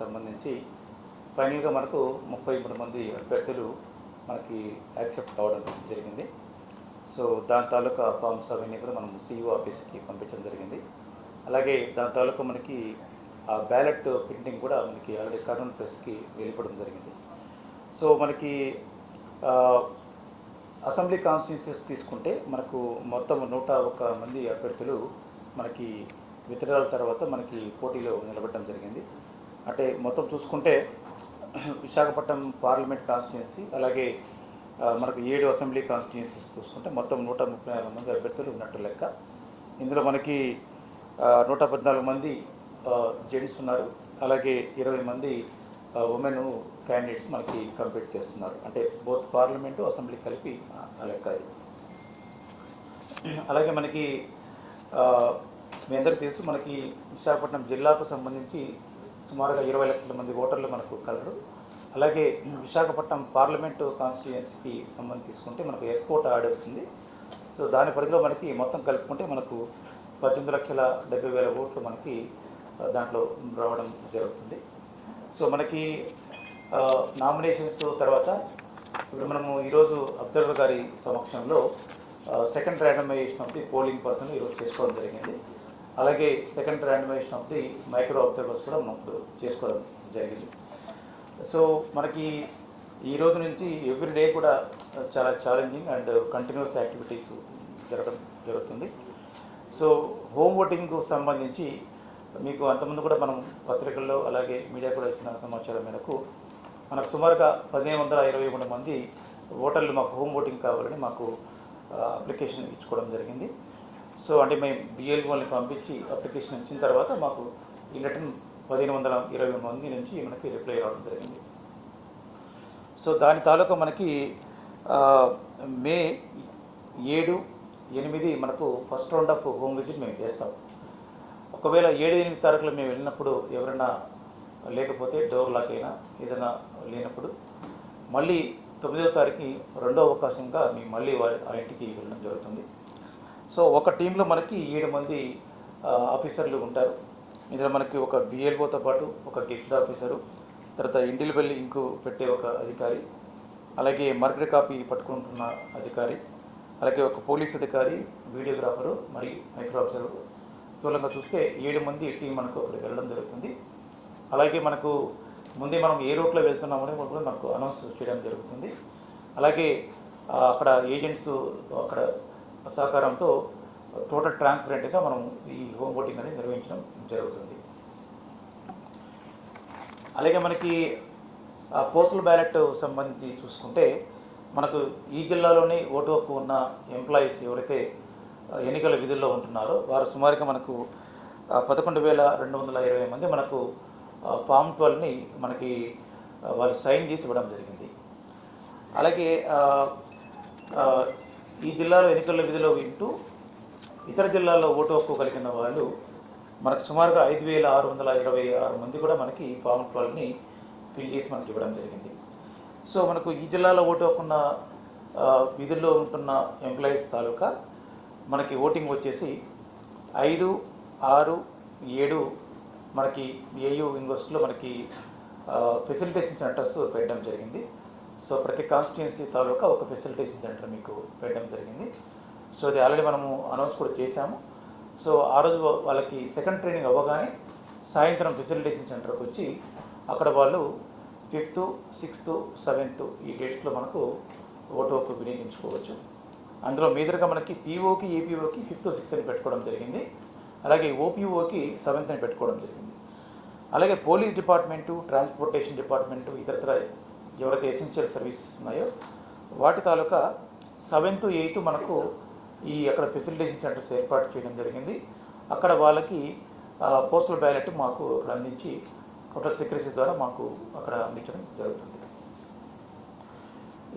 సంబంధించి ఫైనల్గా మనకు ముప్పై మూడు మంది అభ్యర్థులు మనకి యాక్సెప్ట్ కావడం జరిగింది. సో దాని తాలూకా ఫామ్స్ అవన్నీ కూడా మనం సిఇఓ ఆఫీస్కి పంపించడం జరిగింది. అలాగే దాని తాలూకా మనకి ఆ బ్యాలెట్ ప్రింటింగ్ కూడా మనకి ఆల్రెడీ కర్నూలు ప్రెస్కి వెళ్ళిపోవడం జరిగింది. సో మనకి అసెంబ్లీ కాన్స్టిట్యూన్సీస్ తీసుకుంటే మనకు మొత్తం నూట ఒక్క మంది అభ్యర్థులు మనకి విత్తనాల తర్వాత మనకి పోటీలో నిలబడడం జరిగింది. అంటే మొత్తం చూసుకుంటే విశాఖపట్నం పార్లమెంట్ కాన్స్టిట్యున్సీ అలాగే మనకు ఏడు అసెంబ్లీ కాన్స్టిట్యున్సీస్ చూసుకుంటే మొత్తం నూట ముప్పై నాలుగు మంది అభ్యర్థులు ఉన్నట్టు లెక్క. ఇందులో మనకి నూట పద్నాలుగు మంది జెంట్స్ ఉన్నారు. అలాగే ఇరవై మంది ఉమెన్ క్యాండిడేట్స్ మనకి కంపీట్ చేస్తున్నారు. అంటే బోత్ పార్లమెంటు అసెంబ్లీ కలిపి ఆ, లెక్క అది. అలాగే మనకి మీ అందరికీ తెలుసు మనకి విశాఖపట్నం జిల్లాకు సంబంధించి సుమారుగా ఇరవై లక్షల మంది ఓటర్లు మనకు కలరు. అలాగే విశాఖపట్నం పార్లమెంటు కాన్స్టిట్యుయెన్సీకి సంబంధం తీసుకుంటే మనకు ఎస్కోట యాడ్ అవుతుంది. సో దాని పరిధిలో మనకి మొత్తం కలుపుకుంటే మనకు పద్దెనిమిది లక్షల డెబ్బై వేల ఓట్లు మనకి దాంట్లో రావడం జరుగుతుంది. సో మనకి నామినేషన్స్ తర్వాత ఇప్పుడు మనము ఈరోజు అబ్జర్వర్ గారి సమక్షంలో second randomization of the polling person ఈరోజు చేసుకోవడం జరిగింది. అలాగే second randomization of the micro observers కూడా మనం చేసుకోవడం జరిగింది. సో మనకి ఈ రోజు నుంచి ఎవ్రీ డే కూడా చాలా ఛాలెంజింగ్ అండ్ కంటిన్యూస్ యాక్టివిటీస్ జరగడం జరుగుతుంది. సో హోమ్ ఓటింగ్కు సంబంధించి మీకు అంతకుముందు కూడా మనం పత్రికల్లో అలాగే మీడియా కూడా ఇచ్చిన సమాచారం మేరకు మనకు సుమారుగా పదిహేను వందల ఇరవై మూడు మంది ఓటర్లు మాకు హోమ్ ఓటింగ్ కావాలని మాకు అప్లికేషన్ ఇచ్చుకోవడం జరిగింది. సో అంటే మేము బిఎల్ఓని పంపించి అప్లికేషన్ ఇచ్చిన తర్వాత మాకు ఈ రిటర్న్ పదిహేను వందల ఇరవై మంది నుంచి మనకి రిప్లై రావడం జరిగింది. సో దాని తాలూకా మనకి మే ఏడు ఎనిమిది మనకు first round of home visit మేము చేస్తాం. ఒకవేళ ఏడు ఎనిమిది తారీఖులో మేము వెళ్ళినప్పుడు ఎవరైనా లేకపోతే డోర్ లాక్ అయినా ఏదైనా లేనప్పుడు మళ్ళీ తొమ్మిదవ తారీఖు రెండో అవకాశంగా మేము మళ్ళీ వారి ఆ ఇంటికి వెళ్ళడం జరుగుతుంది. సో ఒక టీంలో మనకి ఏడు మంది ఆఫీసర్లు ఉంటారు. ఇందులో మనకి ఒక బిఎల్ఓతో పాటు ఒక గెస్ట్ ఆఫీసరు తర్వాత ఇండిల్బెల్ ఇంకు పెట్టే ఒక అధికారి అలాగే మార్కెట్ కాపీ పట్టుకుంటున్న అధికారి అలాగే ఒక పోలీస్ అధికారి వీడియోగ్రాఫరు మరియు మైక్రో అబ్జర్వర్. స్థూలంగా చూస్తే ఏడు మంది టీం మనకు అక్కడికి వెళ్ళడం జరుగుతుంది. అలాగే మనకు ముందే మనం ఏ రూట్లో వెళ్తున్నామని కూడా మనకు అనౌన్స్ చేయడం జరుగుతుంది. అలాగే అక్కడ ఏజెంట్స్ అక్కడ సహకారంతో టోటల్ ట్రాన్స్పరెంట్గా మనం ఈ హోమ్ ఓటింగ్ అనేది నిర్వహించడం జరుగుతుంది. అలాగే మనకి పోస్టల్ బ్యాలెట్ సంబంధించి చూసుకుంటే మనకు ఈ జిల్లాలోనే ఓటు హక్కు ఉన్న ఎంప్లాయీస్ ఎవరైతే ఎన్నికల విధుల్లో ఉంటున్నారో వారు సుమారుగా మనకు పదకొండు వేల రెండు వందల ఇరవై మంది మనకు ఫామ్ ట్వెల్వ్ని మనకి వాళ్ళు సైన్ చేసి ఇవ్వడం జరిగింది. అలాగే ఈ జిల్లాలో ఎన్నికల విధిలో వింటూ ఇతర జిల్లాల్లో ఓటు హక్కు కలిగిన వాళ్ళు మనకు సుమారుగా ఐదు వేల ఆరు వందల ఇరవై ఆరు మంది కూడా మనకి ఫామ్ ట్వెల్వ్ని ఫిల్ చేసి మనకి ఇవ్వడం జరిగింది. సో మనకు ఈ జిల్లాలో ఓటు హక్కున్న విధుల్లో ఉంటున్న ఎంప్లాయీస్ తాలూకా మనకి ఓటింగ్ వచ్చేసి ఐదు ఆరు ఏడు మనకి ఏయూ యూనివర్సిటీలో మనకి ఫెసిలిటేషన్ సెంటర్స్ పెట్టడం జరిగింది. సో ప్రతి కాన్స్టిట్యున్సీ తాలూకా ఒక ఫెసిలిటేషన్ సెంటర్ మీకు పెట్టడం జరిగింది. సో అది ఆల్రెడీ మనము అనౌన్స్ కూడా చేశాము. సో ఆ రోజు వాళ్ళకి సెకండ్ ట్రైనింగ్ అవ్వగానే సాయంత్రం ఫెసిలిటేషన్ సెంటర్కి వచ్చి అక్కడ వాళ్ళు ఫిఫ్త్ సిక్స్త్ సెవెంత్ ఈ డేట్స్లో మనకు ఓటు హక్కు వినియోగించుకోవచ్చు. అందులో మీదుగా మనకి పీఓకి ఏపీఓకి ఫిఫ్త్ సిక్స్త్ అని పెట్టుకోవడం జరిగింది. అలాగే ఓపీఓకి సెవెంత్ అని పెట్టుకోవడం జరిగింది. అలాగే పోలీస్ డిపార్ట్మెంటు ట్రాన్స్పోర్టేషన్ డిపార్ట్మెంటు ఇతరత్ర ఎవరైతే ఎసెన్షియల్ సర్వీసెస్ ఉన్నాయో వాటి తాలూకా సెవెంత్ ఎయిత్ మనకు ఈ అక్కడ ఫెసిలిటేషన్ సెంటర్స్ ఏర్పాటు చేయడం జరిగింది. అక్కడ వాళ్ళకి పోస్టల్ బ్యాలెట్ మాకు అందించి కౌంటర్ సెక్రటరీ ద్వారా మాకు అక్కడ అందించడం జరుగుతుంది.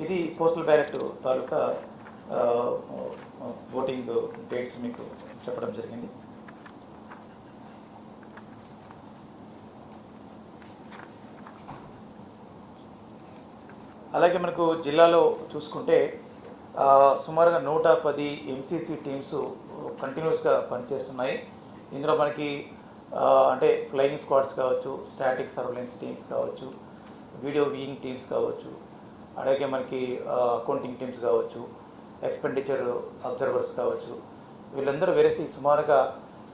ఇది పోస్టల్ బ్యాలెట్ తాలూకా ఓటింగ్ డేట్స్ మీకు చెప్పడం జరిగింది. అలాగే మనకు జిల్లాలో చూసుకుంటే సుమారుగా నూట పది ఎంసీసీ టీమ్స్ కంటిన్యూస్గా పనిచేస్తున్నాయి. ఇందులో మనకి అంటే ఫ్లయింగ్ స్క్వాడ్స్ కావచ్చు స్టాటిక్ సర్వలెన్స్ టీమ్స్ కావచ్చు వీడియో వీయింగ్ టీమ్స్ కావచ్చు అలాగే మనకి అకౌంటింగ్ టీమ్స్ కావచ్చు ఎక్స్పెండిచర్ అబ్జర్వర్స్ కావచ్చు. వీళ్ళందరూ వెరసి సుమారుగా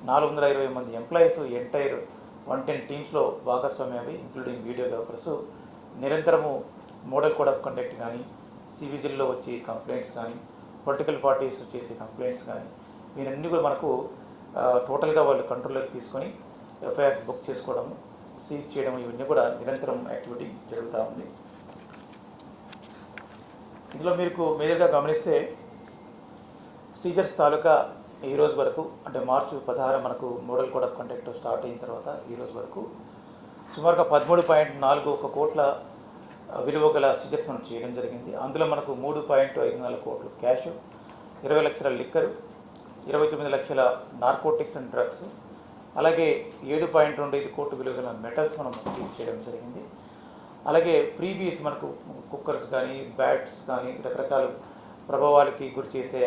నాలుగు వందల ఇరవై మంది ఎంప్లాయీస్ ఎంటైర్ వన్ టెన్ టీమ్స్లో భాగస్వామ్యం ఇంక్లూడింగ్ వీడియోగ్రాఫర్స్ నిరంతరము మోడల్ కోడ్ ఆఫ్ కండక్ట్ కానీ సివిజిల్లో వచ్చే కంప్లైంట్స్ కానీ పొలిటికల్ పార్టీస్ చేసే కంప్లైంట్స్ కానీ వీరన్నీ కూడా మనకు టోటల్గా వాళ్ళు కంట్రోల్లోకి తీసుకొని ఎఫ్ఐఆర్స్ బుక్ చేసుకోవడం సీజ్ చేయడం ఇవన్నీ కూడా నిరంతరం యాక్టివిటీ జరుగుతూ ఉంది. ఇందులో మీకు మేజర్గా గమనిస్తే సీజర్స్ తాలూకా ఈ రోజు వరకు అంటే మార్చి పదహారు మనకు model code of conduct start అయిన తర్వాత ఈ రోజు వరకు సుమారుగా పదమూడు పాయింట్ నాలుగు ఒక కోట్ల విలువ గల సిజెస్ మనం చేయడం జరిగింది. అందులో మనకు మూడు పాయింట్ ఐదు నాలుగు కోట్లు క్యాష్ ఇరవై లక్షల లిక్కరు ఇరవై తొమ్మిది లక్షల నార్కోటిక్స్ అండ్ డ్రగ్స్ అలాగే ఏడు పాయింట్ రెండు ఐదు కోట్లు విలువ గల మెటల్స్ మనం సీజ్ చేయడం జరిగింది. అలాగే ఫ్రీబీస్ మనకు కుక్కర్స్ కానీ బ్యాట్స్ కానీ రకరకాల ప్రభావాలకి గురి చేసే